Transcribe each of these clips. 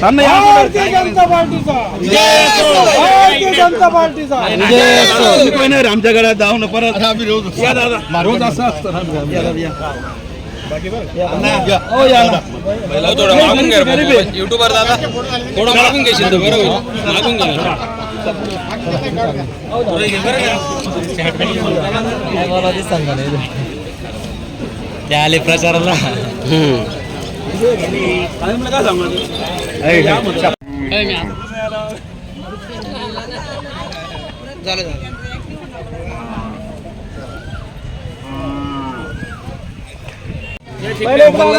भारतीय जनता पार्टीचा. भारतीय जनता पार्टीचा. आमच्या घरात जाऊ ना परत. या दादा. रोज असं असतं ना. या दादा, या. हो. थोडं मागून युट्यूबर दादा. थोडं मागून घेशील तर बरं होईल. मागून घ्या. ते आले प्रचाराला. काय बैल झालं झालं. ठेवला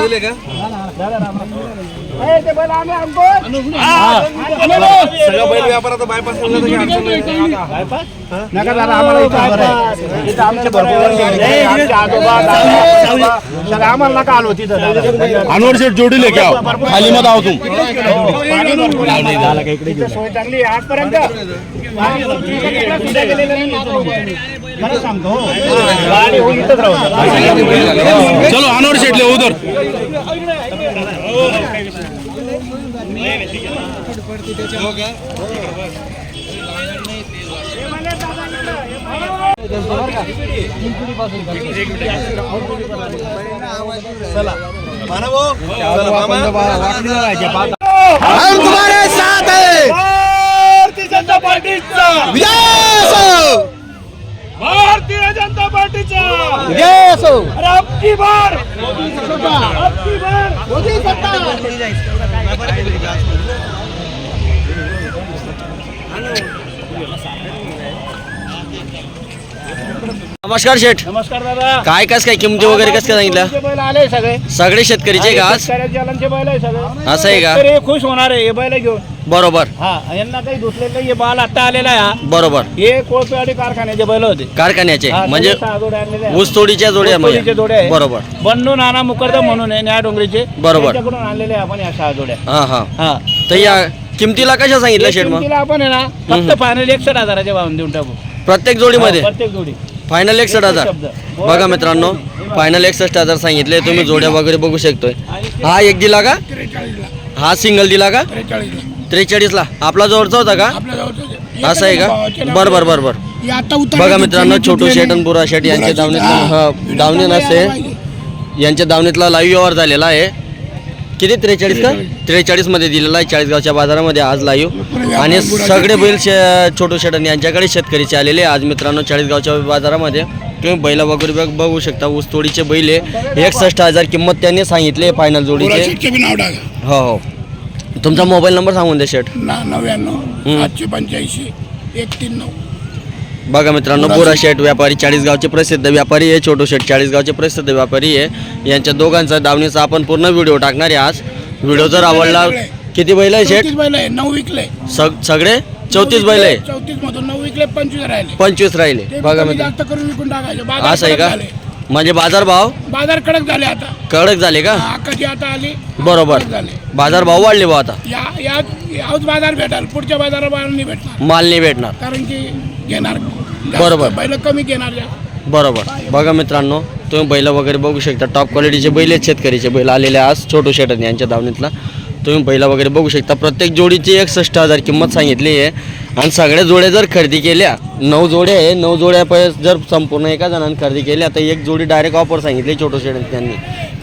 तर काही अडचण नाही. नका दादा आम्हाला इथं आमचे भरपूर आजोबा सगळं आम्हाला नका आलो तिथं. अनवर शेठ जोडीले क्या खाली मत आहो तुम सोय चांगली आजपर्यंत खरं सांगतो. चलो अनवर शेठ ले उधर. हम तुम्हारे साथ है। भारतीय जनता पार्टीचा. भारतीय जनता पार्टीचा! अरे अब की बार! अब की बार! मोदी सरकार! नमस्कार शेठ. नमस्कार दादा. काय कस काय किमती वगैरे कस काय सांगितलं? बैल आले सगळे. सगळे शेतकरीचे का आज? शेतकऱ्याचे जालांचे बैल आहे सगळे. असं आहे का? खुश होणार आहे हे बैल घेऊन. बरोबर. हा यांना काही धुतलेलं नाही हे बाल आता आलेला आहे हा. बरोबर. हे कोळपेवाडी कारखान्याचे बैल होते. कारखान्याचे हा, म्हणजे सगळे सहा जोड्या आणलेले आहे. ऊसतोडीच्या जोड्या ऊसतोडीचे म्हणजे. जोड्या आहे. बरोबर. बन्नू नाना मुकरदम म्हणून आहे न्याय डोंगरीचे. बरोबर. त्यांच्याकडून आणलेले आहे आपण या सहा जोड्या. हा हा. हा. तर या किमतीला कशा सांगितलं शेठ मग? किमतीला आपण आहे ना फक्त फायनल एकसठ हजाराच्या भावून देऊन टाकू. प्रत्येक जोडीमध्ये? हा, प्रत्येक जोडी. फायनल एकसष्ट हजार. बघा मित्रांनो फायनल एकसष्ट हजार सांगितले तुम्ही जोड्या वगैरे बघू शकतोय. हा एक दिला का? हा सिंगल दिला का? त्रेचाळीस ला आपला जवळचा होता का? असं आहे का? बरं बरं बरं बरं. बघा मित्रांनो छोटू शेट आणि बुरा शेट यांच्या दावणीतला दावणी नसते. यांच्या दावणीतला लाईव्ह व्यवहार झालेला आहे. किती? त्रेचाळीस का? त्रेचाळीस. मध्ये दिलेला आहे. चाळीसगावच्या बाजारामध्ये आज लाईव्ह. आणि सगळे बैल शे छोटू शेटन यांच्याकडे शेतकरीचे आलेले आज मित्रांनो चाळीसगावच्या बाजारामध्ये तुम्ही बैला वगैरे बघ- बघू शकता. ऊसतोडीचे बैल आहे. एकसष्ट हजार किंमत त्यांनी सांगितले फायनल जोडीचे. हो हो. तुमचा मोबाईल नंबर सांगून द्या शेट नव्याण्णव. आठशे पंच्याऐंशी एक तीन नऊ. बघा मित्रांनो बोरा शेट व्यापारी चाळीसगावचे प्रसिद्ध व्यापारी आहे छोटू शेट चाळीसगावचे प्रसिद्ध व्यापारी आहे. यांच्या दोघांचा दावणीचा आपण पूर्ण व्हिडिओ टाकणार आहे आज. व्हिडिओ जर आवडला किती बैल आहे शेट? बैल आहे नऊ विकले. सग सगळे? चौतीस बैल आहे? चौतीस मधून नऊ विकले पंचवीस राहिले. पंचवीस राहिले. बघा कमी मित्र जास्त करून विकून टाकायचे. असं आहे का. म्हणजे बाजार भाव? बाजार कडक झाले आता. कडक झाले का? आकाशी आता आली? बरोबर. बाजार भाव वाढले भाऊ आता. या या याच बाजार भेटाल. पुढच्या बाजारा बाजार नाही भेटणार. माल नाही भेटणार. कारण की घेणार. बरोबर. बैल कमी घेणार या. बरोबर. बघा मित्रांनो तुम्ही बैल वगैरे बघू शकता. टॉप क्वालिटीचे बैल आहेत शेतकरीचे बैल आलेले आज छोटू शेटन यांच्या दावणीतला तुम्ही बैल वगैरे बघू शकता. प्रत्येक जोडीची एकसष्ट हजार किंमत सांगितली आहे. आणि सगळ्या जोड्या जर खरेदी केल्या नऊ जोड्या आहे नऊ जोड्या पै जर संपूर्ण एका जणांनी खरेदी केल्या तर एक जोडी डायरेक्ट ऑफर सांगितली छोटू शेटन त्यांनी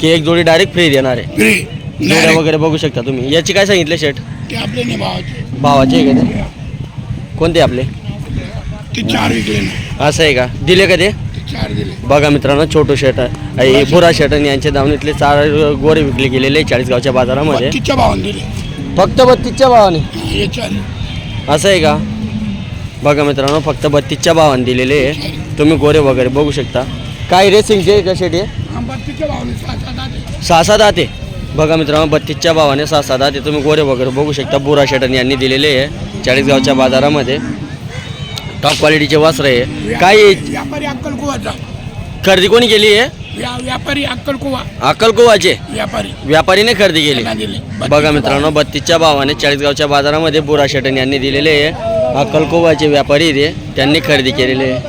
की एक जोडी डायरेक्ट फ्री देणार आहे. फ्री जोड्या वगैरे बघू शकता तुम्ही. याची काय सांगितले शेट ते आपले नाही भावाचे. भावाचे आहे का ते? कोणते आपले? ते चार विकले ना. असं आहे का? दिले का ते? ते चार दिले. बघा मित्रांनो छोटू शेट आणि बुरा शेटन यांच्या दावणीतले चार गोरे विकले गेलेले चाळीसगावच्या बाजारामध्ये. बत्तीसच्या भावाने दिले. फक्त बत्तीसच्या भावाने? हे चार असं आहे का? बघा मित्रांनो फक्त बत्तीसच्या भावाने दिलेले आहे. तुम्ही गोरे वगैरे बघू शकता. काय रेसिंगचे का शेट आहे हा, बत्तीसच्या भावाने सहा सात आठ आहे. सहा सात आते बघा मित्रांनो बत्तीसच्या भावाने सहा सात आते तुम्ही गोरे वगैरे बघू शकता. बुरा शेटन यांनी दिलेले आहे. चाळीसगावच्या बाजारामध्ये. टॉप क्वालिटीचे वस्त्र आहे. काय व्यापारी अक्कलकुवाचा खरेदी कोणी केली आहे? व्या- व्यापारी अक्कलकुवा अक्कलकोवाचे व्यापारी. व्यापारीने खरेदी केली. दिले. बघा मित्रांनो बत्तीसच्या भावाने चाळीसगावच्या बाजारामध्ये बुरा शेटन यांनी दिलेले आहे. अक्कलकोवाचे व्यापारी ते त्यांनी खरेदी केलेले आहे.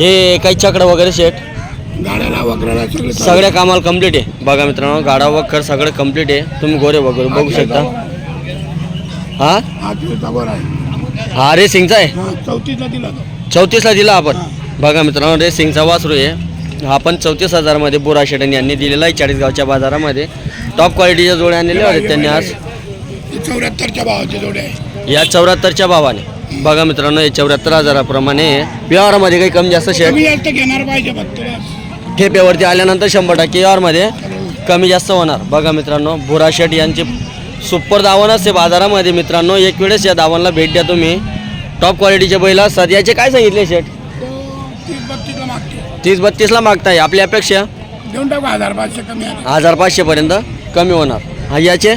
हे काही चक्र वगैरे शेट? गाड्याला वगैरे सगळं सगळ्या कामाला कंप्लीट आहे. बघा मित्रांनो गाडा वखर सगळं कंप्लीट आहे. तुम्ही गोरे वगैरे बघू शकता. हा? आहे. हा रेसिंगचा आहे. हा चौतीसला दिला चौतीसला दिला आपण. बघा मित्रांनो रेसिंगचा वासरू आहे. हा पण चौतीस हजारमध्ये बुरा शेटन यांनी दिलेला आहे चाळीसगावच्या बाजारामध्ये. टॉप क्वालिटीच्या जोड्या आणलेल्या होत्या त्यांनी आज. हे चौऱ्याहत्तरच्या भावाचे जोडे आहे. या चौऱ्याहत्तरच्या भावाने. बघा मित्रांनो हे चौऱ्याहत्तर हजाराप्रमाणे व्यवहारामध्ये काही कमी जास्त जास्त घेणार पाहिजे. ठेप्यावरती आल्यानंतर शंभर टक्के व्यवहारमध्ये कमी जास्त होणार. बघा मित्रांनो बुरा शेट यांची सुपर दावण असते बाजारामध्ये मित्रांनो एक वेळेस या दावणला भेट द्या तुम्ही. टॉप क्वालिटीचे बैल असतात. याचे काय सांगितले तो तीस बत्तीसला मागते तीस बत्तीसला मागताय. आपली अपेक्षा? देऊन टाकू हजार पाचशे कमी आहे. हजार पाचशेपर्यंत कमी होणार. हा याचे?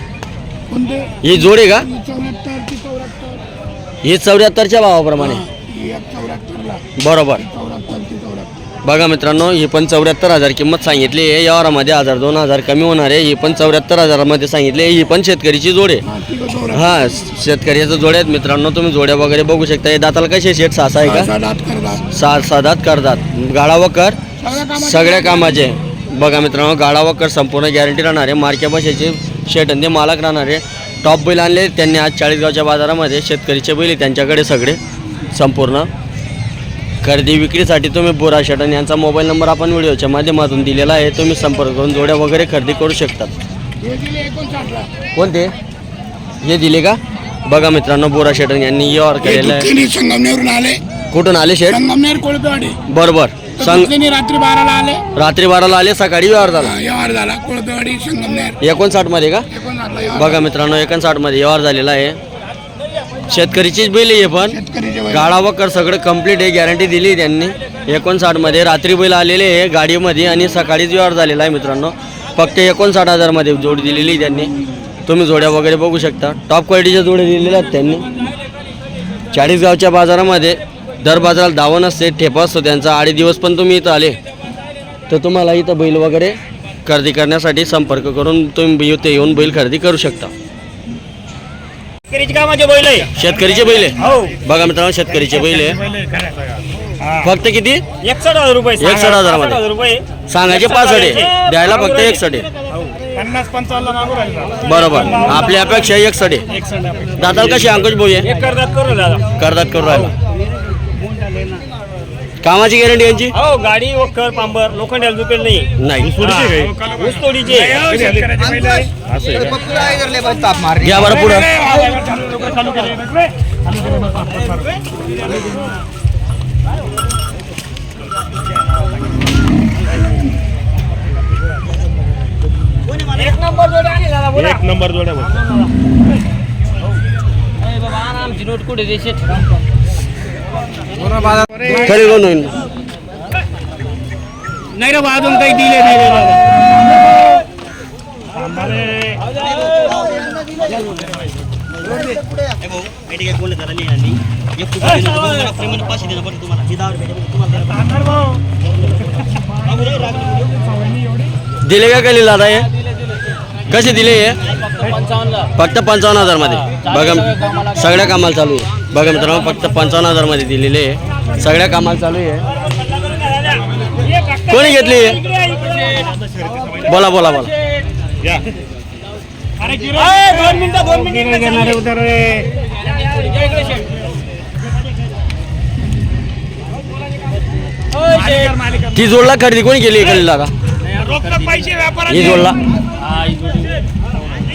कोणते? ही जोड आहे का? ही चौऱ्याहत्तर ती चौऱ्याहत्तर. ही चौऱ्याहत्तरच्या भावाप्रमाणे. एक चौऱ्याहत्तरला. बरोबर. चौऱ्याहत्तर ती चौऱ्याहत्तर. बघा मित्रांनो ही पण चौऱ्याहत्तर हजार किंमत सांगितली आहे. यावरामध्ये हजार दोन हजार कमी होणार आहे. ही पण चौऱ्याहत्तर हजारामध्ये सांगितली आहे. ही पण शेतकरीची जोड आहे. हा हा शेतकऱ्याचं जोड्या आहेत मित्रांनो. तुम्ही जोड्या वगैरे बघू शकता. हे दाताला कसे शेट सासा आहे का? सा साधात करतात गाळा वकर सगळ्या कामात सगळ्या कामाचे. बघा मित्रांनो गाळा वकर संपूर्ण गॅरंटी राहणार आहे. मार्क्या बशाचे शेट आणि ते मालक राहणार आहे. टॉप बैल आणले. त्यांनी आज चाळीसगावच्या बाजारामध्ये शेतकरीचे बैल त्यांच्याकडे सगळे. संपूर्ण. खरेदी विक्रीसाठी तुम्ही बोरा शेटन यांचा मोबाईल नंबर आपण व्हिडिओच्या माध्यमातून दिलेला आहे. तुम्ही संपर्क करून जोड्या वगैरे खरेदी करू शकतात. कोणते? हे दिले का? बघा मित्रांनो बोरा शेटन यांनी व्यवहार केलेला आहे. आले. कुठून आले शेट? संगमनेर कोळपेवाडी. बरोबर. रात्री बाराला आले. रात्री बाराला आले सकाळी व्यवहार झाला. व्यवहार झाला. कोळपेवाडी संगमनेर. एकोणसाठमध्ये का? एकोणसाठला व्यवहार बघा मित्रांनो एकोणसाठमध्ये व्यवहार झालेला आहे. शेतकरीचीच बैल आहे पण. शेतकरीचे बैल. वकर सगळं कंप्लीट आहे गॅरंटी दिली आहे त्यांनी. एकोणसाठमध्ये रात्री बैल आलेले आहे गाडीमध्ये आणि सकाळीच व्यवहार झालेला आहे मित्रांनो. फक्त एकोणसाठ हजारमध्ये जोडी दिलेली आहे त्यांनी. तुम्ही जोड्या वगैरे बघू शकता. टॉप क्वालिटीच्या जोड्या दिलेल्या आहेत त्यांनी. चाळीसगावच्या बाजारामध्ये दर बाजाराला धावण असते ठेपा असतो त्यांचा. आडे दिवस पण तुम्ही इथं आले. तर तुम्हाला इथं बैल वगैरे खरेदी करण्यासाठी संपर्क करून तुम्ही इथे येऊन बैल खरेदी करू शकता. शेतकरीची कामाचे बैल आहे. शेतकरीचे बैल आहे? हो. बघा मित्रांनो शेतकरीचे बैल आहे. फक्त किती? एकसठ हजार रुपये एकसठ हजारामध्ये. हजार रुपये. सांगायचे पाच आहे द्यायला फक्त एक आहे पन्नास पंचावन्न मागू राहिला. बरोबर. आपल्या अपेक्षा एक आहे दाताल कशी अंकुश भाऊ आहे एक करतात करू दादा करतात करू राहिला. कामाची गॅरंटी यांची? हो गाडी वखर पांबर लोखंडाला दुपेल नाही. नाही. तोडीचे घ्या बरं पुढं. एक नंबर जोडे आले दादा बोला. एक नंबर जोड्या बघ. खरी दोन होईल नाही रे अजून काही दिले नाही रे. दिले का कली दादा हे कसे दिले हे? फक्त पंचावन्न हजारमध्ये. बघा सगळ्या कामाला चालू आहे. बघा मित्रांनो फक्त पंचावन्न हजारमध्ये दिलेले आहे. सगळ्या कामाला चालू आहे कोणी घेतली हे? बोला बोला बोला. अरे, दोन मिनिटं दोन मिनिटं घेणार उतर ती जोडला खरेदी कोणी केली कली दादा ही जोडला.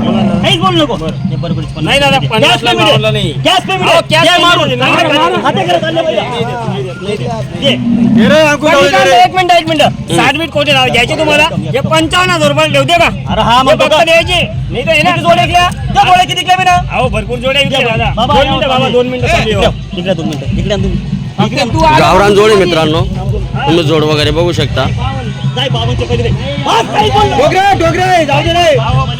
काहीच बोल नको. नाही दादा कॅश पेमेंट आहे. कॅश पेमेंट आहे. मारून. हाते करत आले पाहिजे. दे. एक मिनिट एक मिनिट. साठ मिनिट कोठे तुम्हाला? हे पंचावन्न हजार रुपये ठेवते का अरे हा मग द्यायचे. नाही तर येणार जोड्या विकल्या त्या जोड्या किती मी ना? अहो भरपूर जोड्या दादा. दोन मिनिटं बाबा दोन मिनिटं आहे. तिकडे दोन मिनिटं दोन मिनिटं. गावरान जोड आहे मित्रांनो. तुम्ही जोड वगैरे बघू शकता. जाय बाबांच्या पलीकडे. बस, काही बोल नको. जाऊ दे रे.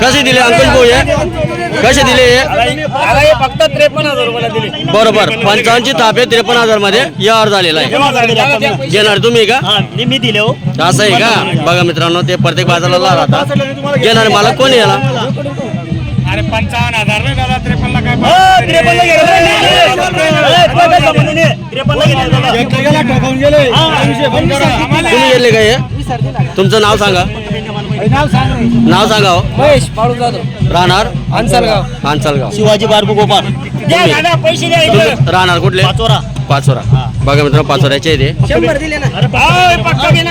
कसे दिले अंकुश भाऊ हे कसे दिले हे फक्त त्रेपन्न हजार रुपयाला दिले बरोबर पंचावन्नची थाप त्रेपन्न हजारमध्ये यावर झालेला आहे घेणार तुम्ही का हा मी दिले हो असं आहे का बघा मित्रांनो ते प्रत्येक बाजाराला राहतात घेणार मला कोण याला अरे पंचावन्न हजार नाही दादा त्रेपन्न काय हो, गेले. काय. तुम्ही गेले का हे तुमचं नाव सांगा नाव सांगा हो. महेश पाळू जाधव राहणार? अंसलगाव अंचलगाव शिवाजी बारबू गोपाळ. पैसे इथं. राहणार कुठले? पाचोरा. पाचोरा. बघा मित्रांनो पाचोऱ्याचे आहे ते. शंभर दिले ना. हो.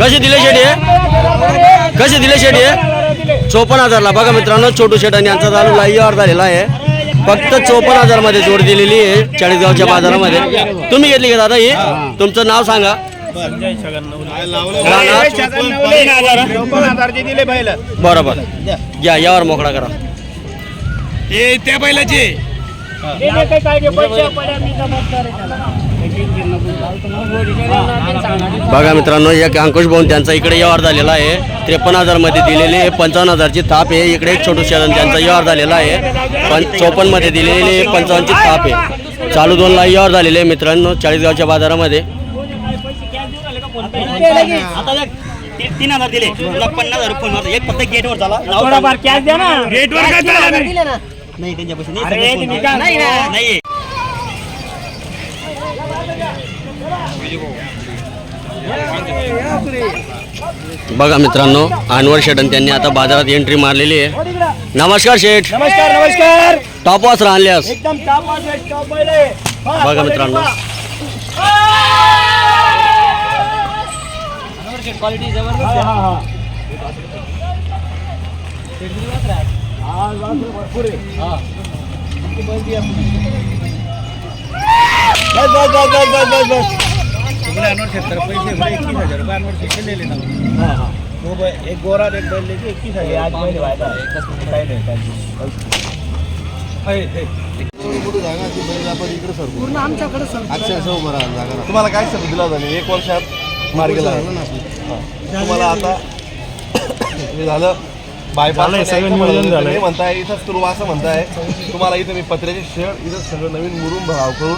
कसे दिले शेट हे कसे दिले शेट चोपन्न हजारला. बघा मित्रांनो छोटू शेट आणि यांचा चालू लाईव्ह झालेला आहे. फक्त चोपन्न हजारमध्ये जोड दिलेली आहे चाळीसगावच्या बाजारामध्ये. तुम्ही घेतली का दादा ही? तुमचं नाव सांगा. बरोबर. घ्या यावर मोकळा करा. हे त्या बैलाचे. बघा मित्रांनो एक अंकुश भाऊन त्यांचा इकडे व्यवहार झालेला आहे. त्रेपन्न हजारमध्ये दिलेली आहे पंचावन्न हजारची थाप आहे. इकडे एक छोटू शरण त्यांचा व्यवहार झालेला आहे. पण चोपन्नमध्ये दिलेली आहे पंचावन्नची थाप आहे. चालू दोन ला व्यवहार झालेले आहे मित्रांनो चाळीसगावच्या बाजारामध्ये. तीन हजार दिले. तुला पन्नास हजार फोन मारतो. एक फक्त गेटवर झाला थोडाफार कॅश द्या ना. गेटवर काय नाही त्यांच्या पैसे नाही अरे, सगळे तुम्ही फोन काय- नाही नाही ना. नाही बघा मित्रांनो अनवर शेटन त्यांनी आता बाजारात एंट्री मारलेली आहे. नमस्कार शेठ. नमस्कार नमस्कार. टॉप वाच एकदम टाप टाप. हा, बघा मित्रांनो. क्वालिटी जबरदस्त हा, आहे. हा, हा. हा, वासरू भरपूर आहे. हा. बस बस बस बस बस बस बस हा, हा. एक गोरा एक बैल लेके इक्कीस हे आज व्हायला आहे. काही नाही. पूर्ण आमच्याकडे सर तुम्हाला काय सर दिला झाले एक वर्षात मार्ग लागला तुम्हाला आता हे झालं बायपास हे म्हणताय इथंच करू असं म्हणताय तुम्हाला इथं मी पत्र्याचे शेड इथं सगळं नवीन मुरुम भाव करून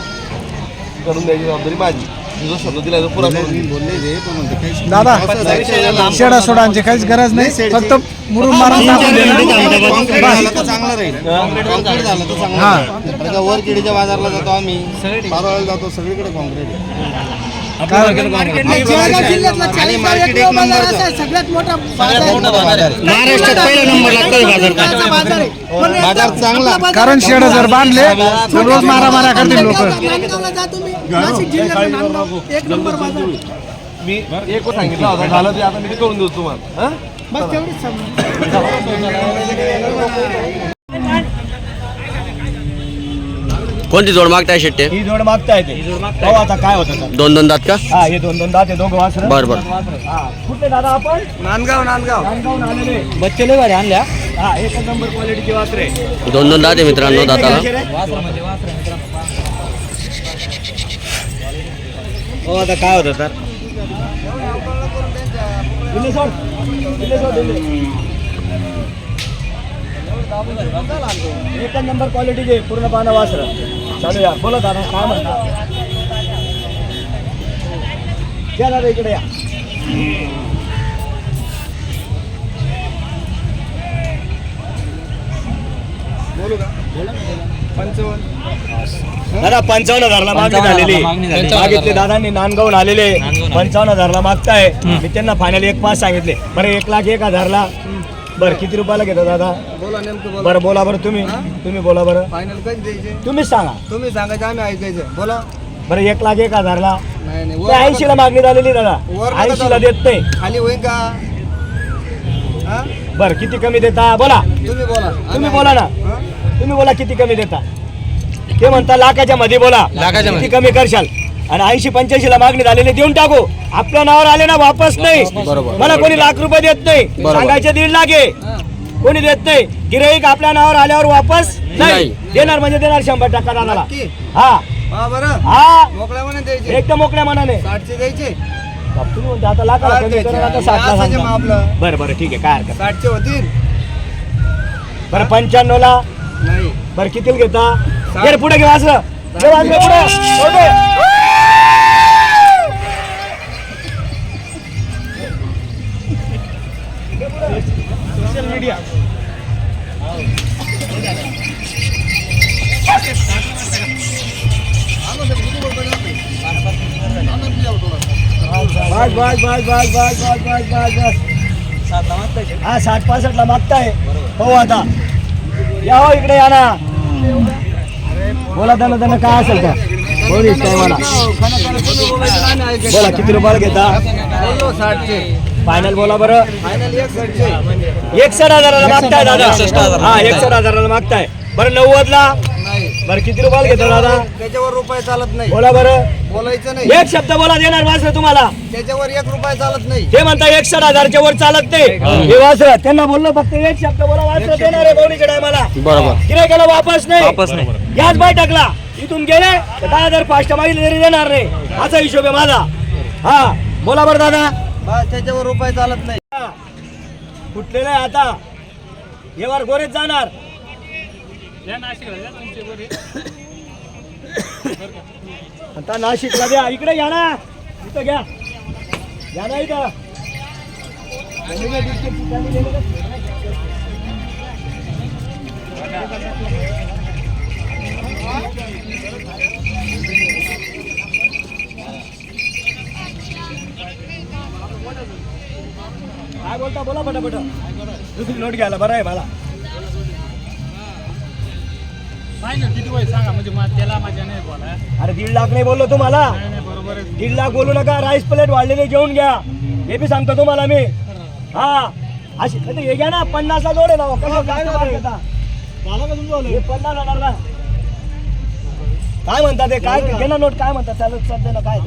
करून द्यायची जबाबदारी माझी जो शब्द दिला तो पुरा करून दादा शेडा सोडांची काहीच गरज नाही फक्त मुरुम मारून टाकून. चांगलं राहील. कॉन्क्रीट झालं तर चांगलं हा. राहील. वर किडीच्या बाजारला जातो आम्ही. पारोळ्याला जातो सगळीकडे कॉन्क्रीट जळगाव जिल्ह्यातला बाजार नंबरचा. असा आहे, सगळ्यात मोठा बाजार आहे. महाराष्ट्रात पहिला नंबर लागतो बाजार बाजारचा बाजार आहे. पण बाजार एकदम चांगला. आपला बाजार कारण. शेड जर बांधले तर रोज मारा मारा करतील लोक नांदगावला जा तुम्ही नाशिक जिल्ह्यातला नांदगाव एक नंबर बाजार आहे. मी एक सांगितलं होतं झालं ते आता मी ते करून देतो तुम्हाला हा? बस तेवढीच समज कोणती जोड मागताय शेट्टे? ही जोड मागता येते आता काय होतं तर दोन दोन दात का? हा हे दोन दोन दाते दोघं वासर. बर बर. कुठले दादा आपण? नांदगाव नांदगाव. नांदगावहून आलेले. बच्चे लय भारी आणल्या. हा एक नंबर क्वालिटीचे वासरे दोन दोन दात आहे मित्रांनो दाताला. हो आता काय होतं तर एकच नंबर क्वालिटीचे पूर्ण पानं वासर चालू या. बोला दादा काय म्हणता? या दादा इकडे या. दादा पंचावन्न हजारला मागणी झालेली. मागितले दादांनी नांदगावून आलेले. पंचावन्न हजारला मागताय. मी त्यांना फायनल एक पाच सांगितले. बरं एक लाख एक हजारला. बरं किती रुपयाला घेता दादा? बोला नेमकं बरं बोला बरं तुम्ही. तुम्ही बोला बरं. फायनल कधी द्यायचे. तुम्हीच सांगा. तुम्ही सांगायचं आम्ही ऐकायचं. बोला. बरं एक लाख एक हजारला. नाही नाही ते ऐंशीला मागणी झालेली दादा. नका ऐंशीला देत नाही. खाली होईल का? हा? बर किती कमी देता? बोला. तुम्ही बोला. तुम्ही बोला ना. तुम्ही बोला किती कमी देता. ते म्हणता लाखाच्या मध्ये बोला. लाखाच्या किती कमी करशाल? आणि ऐंशी पंच्याऐंशी ला मागणी झालेली देऊन टाकू. आपल्या नावावर आले ना वापस नाही. मला कोणी लाख रुपये देत नाही. सांगायचे दीड लाख आहे. कोणी देत नाही. गिराईक आपल्या नावावर आल्यावर वापस नाही. देणार म्हणजे देणार शंभर टक्का दादाला. हा. हा एकदम मोकळ्या मनाने. बाप, तुम्ही म्हणता आता लाखाला कमी करा, आता साठला सांगता. बरं बरं ठीक आहे. काय हरकत होतील. बरं पंच्याण्णव ला बरं किती घेता? पुढे घे वाजलं. घे वाजलं पुढे. बस बस बस बस बस बस बस बस. बस हा साठ पासष्ट ला मागताय. हो आता. या हो इकडे या ना. बोला त्यांना त्यांना काय असेल का बोलीस काय मला बोला किती रुपयाला घेता? फायनल बोला बरं. एकसठ हजाराला मागताय दादा. हा एकसठ हजाराला मागताय. बरं नव्वद ला बरं किती रुपयाला घेता दादा? त्याच्यावर रुपये चालत नाही. बोला बरं. बोलायचं नाही. एक शब्द बोला देणार वासर तुम्हाला. त्याच्यावर एक रुपये चालत नाही. ते म्हणता एकसठ हजारच्या वर चालत नाही. हे. वासर त्यांना बोललो फक्त एक शब्द बोला वासर देणार आहे बोलीच्या टायमाला. बरोबर. गिरायकाला वापस नाही. वापस नाही. याच बाय टाकला इथून गेले तर दहा हजार फास्ट मागितले तरी देणार नाही. असा हिशोब आहे माझा. हा बोला बरं दादा. बस त्याच्यावर रुपये चालत नाही. हा. कुठलेलं आहे आता. येवर गोरेच जाणार. आता नाशिकला द्या, इकडे घ्या ना. इथं घ्या. घ्या इथं. काय बोलता? बोला पटापट. दुसरी नोट घ्यायला, बरं आहे मला अरे दीड लाख नाही बोललो तुम्हाला. दीड लाख बोलू नका राईस प्लेट वाढलेले जेवून घ्या. हे बी सांगतो तुम्हाला मी. हा. अशी आता हे घ्या ना पन्नासला जोड आहे ना हो. कसं काय घेता? हे पन्नास काय म्हणतात ते? काय घे ना नोट काय म्हणतात? चालत चालते ना काय?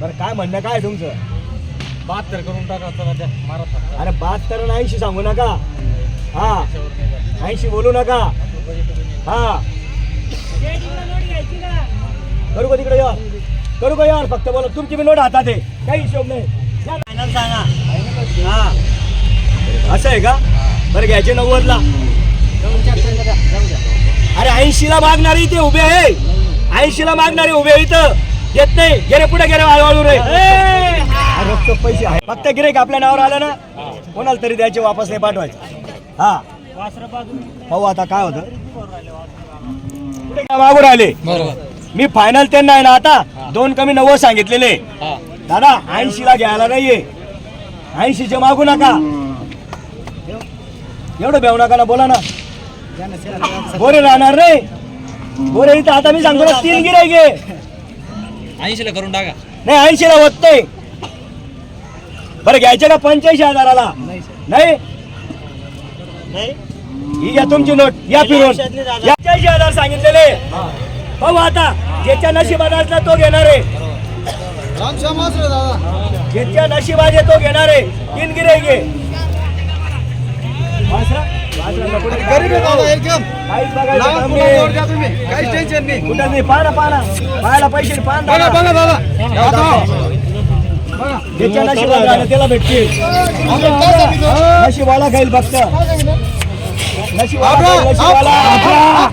बरं काय म्हणणं काय आहे तुमचं? बहात्तर करून टाका चला त्या मारा अरे बहात्तर ऐंशी सांगू नका. हा. ऐंशी बोलू नका. हा. करू का तिकडे यार? करू का यार? फक्त बोला तुमची बी नोट हातात आहे. काही हिशोब नाही. सांगा. हा. असं आहे का? बरं घ्यायचे नव्वदला. अरे ऐंशी ला मागणारे इथे उभे आहे. ऐंशी ला मागणारे उभे आहे इथं. येत नाही. गेले पुढे गेले वाळू रे. रक्त पैसे आहे. फक्त गिरेक आपल्या नावावर आलं ना कोणाला तरी द्यायचे वापस नाही पाठवायचे. हा. पाहू आता काय होतं. मागून राहिले मी फायनल त्यांना आहे ना आता दोन कमी नव्वद सांगितलेले. दादा ऐंशी ला घ्यायला नाहीये. ऐंशीचे मागू नका. एवढं बेव नका ना बोला ना. बोरे राहणार नाही. बोरे इथं आता मी सांगतो ना तीन गिराय घे ऐंशीला करून टाका. नाही ऐंशी ला होत नाही. बरं घ्यायचे का पंच्याऐंशी हजाराला? नाही ही घ्या तुमची नोट या फिरून. पंच्याऐंशी हजार सांगितलेले. भाऊ आता ज्याच्या नशिबात असला तो घेणार आहे. ज्याच्या नशिबात आहे तो घेणार आहे तीन गिरे घे. वासरा? वासरा नको रे. काहीच बघायचं काम नाही. काहीच टेन्शन नाही. कुठं नाही. पाहा ना पाहा ना. पाहायला पैसे पाहा ना. दादा. बघा दादा. ज्याच्या नशिबाला त्याला भेटते. नशिबाला खाईल फक्त. नशिबाला टाका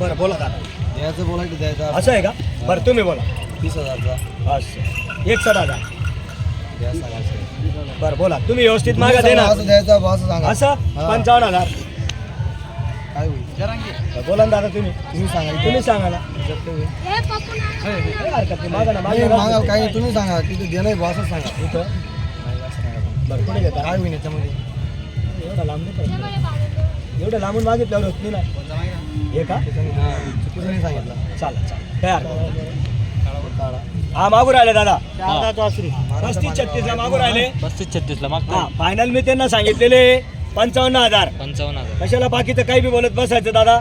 बरं बोला दादा. द्यायचं बोलायचं द्यायचं असं आहे का? बरं तुम्ही बोला. तीस हजारचा. असं. एक सर हजार बरं बोला. तुम्ही व्यवस्थित मागा दे ना असं द्यायचं असं सांगा. असं? पंचावन्न हजार बोला ना दादा तुम्ही. तुम्ही सांगा तुम्ही सांगा ना. काही हरकत नाही. मागा ना, मागा ना. मागाल काही तुम्ही सांगा. तिथे देणं भाऊ असं सांगा. इथं? बरं, कुठे घेता? काय होईल याच्यामध्ये? एवढं लांब नाही पाहिजे. एवढं लांबून मागितल्यावर होत नाही ना. हे का? चुकीचं नाही सांगितलं. चालेल चालेल काय हरकत नाही. हा मागू राहिले दादा. पस्तीस छत्तीस ला मागू राहिले. पस्तीस छत्तीस ला हा फायनल मी त्यांना सांगितलेले पंचावन्न हजार. पंचावन्न हजार. कशाला बाकीचं काही बी बोलत बसायचं दादा?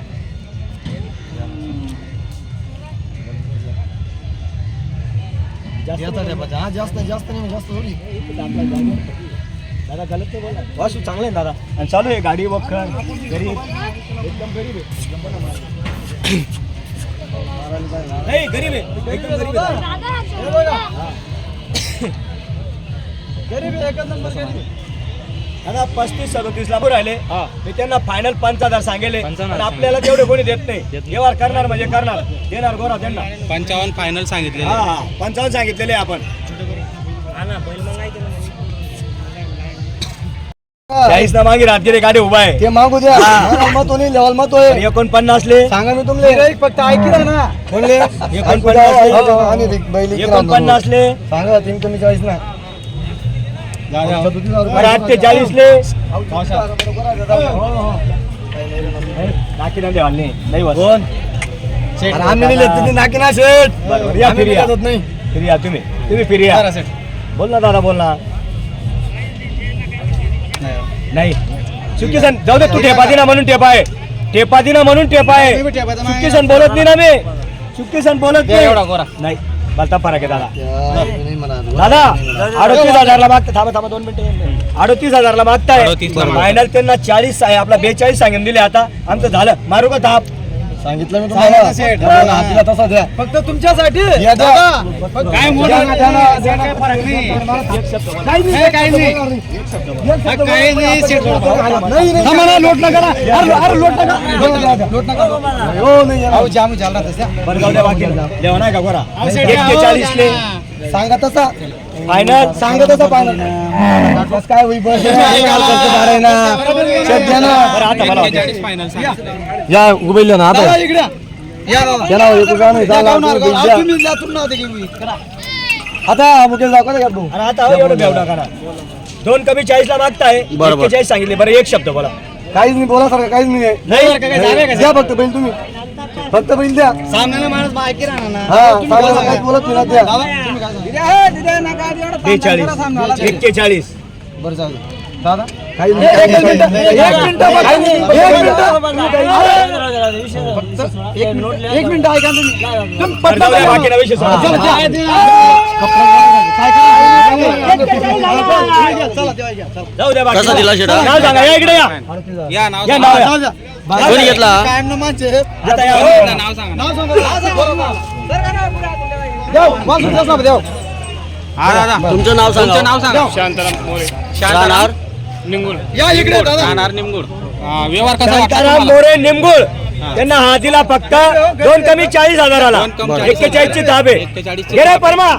हा जास्त जास्त नाही जास्त थोडी. दादा गलत नाही बोला वासू चांगलं आहे दादा? आणि चालू आहे गाडी वखर गरीब. एकदम गरीब आहे. नाही गरीब आहे. एकदम गरीब आहे. गरीब आहे, एकच नंबर गरीब आहे. दादा पस्तीस सदोतीस ला राहिले. मी त्यांना फायनल पंच हजार सांगेले. आपल्याला तेवढे कोणी देत नाही. व्यवहार करणार म्हणजे करणार. देणार गोरा त्यांना. पंचावन्न फायनल सांगितले हा हा. पंचावन्न सांगितलेले आपण. चाळीस ना मागे राहते गाडी उभा आहे. ते मागू द्या. मला मत होईल लेवल मत होईल. एकोणपन्नासले सांगा मी तुमले. फक्त ऐकलं ना. म्हणले एकोणपन्नास बैल एकोणपन्नासले सांगा तीन कमी चाळीस ना. नाकी नाही आम्ही नाही लेत, तिथे नाकी ना शेट नाही फिर या तुम्ही. तुम्ही फिर या बोल ना दादा बोल ना. नाही. चुकी सण जाऊ दे तू टेपा दिना म्हणून टेपा आहे. टेपा दिना म्हणून टेपा आहे. चुकी सण बोलत नाही ना मी. चुकी सण बोलत नाही. नाही. बोलता फरक आहे दादा. दादा अडतीस हजारला मागता. थांबा थांबा दोन मिनिटं. अडतीस हजारला मागताय. 38 ला मागताय. फायनल त्यांना चाळीस आहे आपला बेचाळीस सांगून दिले आता. आमचं झालं. मारू का थाप सांगितलं मी तुम्हाला? हा, हातीला तसा द्या. फक्त तुमच्यासाठी? काय काय मोठा काय फरक नाही. काही नाही. काही नाही. लोट नका अरे अरे लोट नका. लोट नका. हो नाही येणार. जाम झाला तसा ले. सांगा तसा. फायनल? सांगा तसा पाहिजे काय होईल बस ना शेत द्या ना बरं आता मला चाळीस फायनल सांगितलं या उभे ना आता इकडे त्याला नाही द्या. आता मुकेश जाऊ अरे आता हो एवढं बेवडा करा. दोन कमी चाळीस ला मागताय बरोबर. एक्केचाळीस सांगितले बरं एक शब्द बोला. काहीच नाही बोला सारखं काहीच नाही. नाही द्या फक्त बैल तुम्ही. फक्त बैल द्या. हा सांगा काहीच बोलत नाही ना द्या बेचाळीस. एक्केचाळीस. बरं चालेल दादा? काही नाही एक मिनिट एक मिनिट काही नाही. एक मिनिट. एक मिनिट ऐका कसा दिला शेटा? नाव सांगा या इकडे या. या नाव या नाव या. कोणी घेतला? आता या. हो. नाव सांगा. हा दादा तुमचं नाव सांगा. तुमचं नाव सांगा. शांताराम मोरे. राहणार निंगुल या इकडे दादा. राहणार निमगुड हा, व्यवहार कसा वाटला शांताराम तुम्हाला? मोरे निमगुळ त्यांना हा दिला फक्त दोन कमी चाळीस हजाराला. दोन कमी चाळीस एक्केचाळीस ची ताबे 41 ची गेले परमा.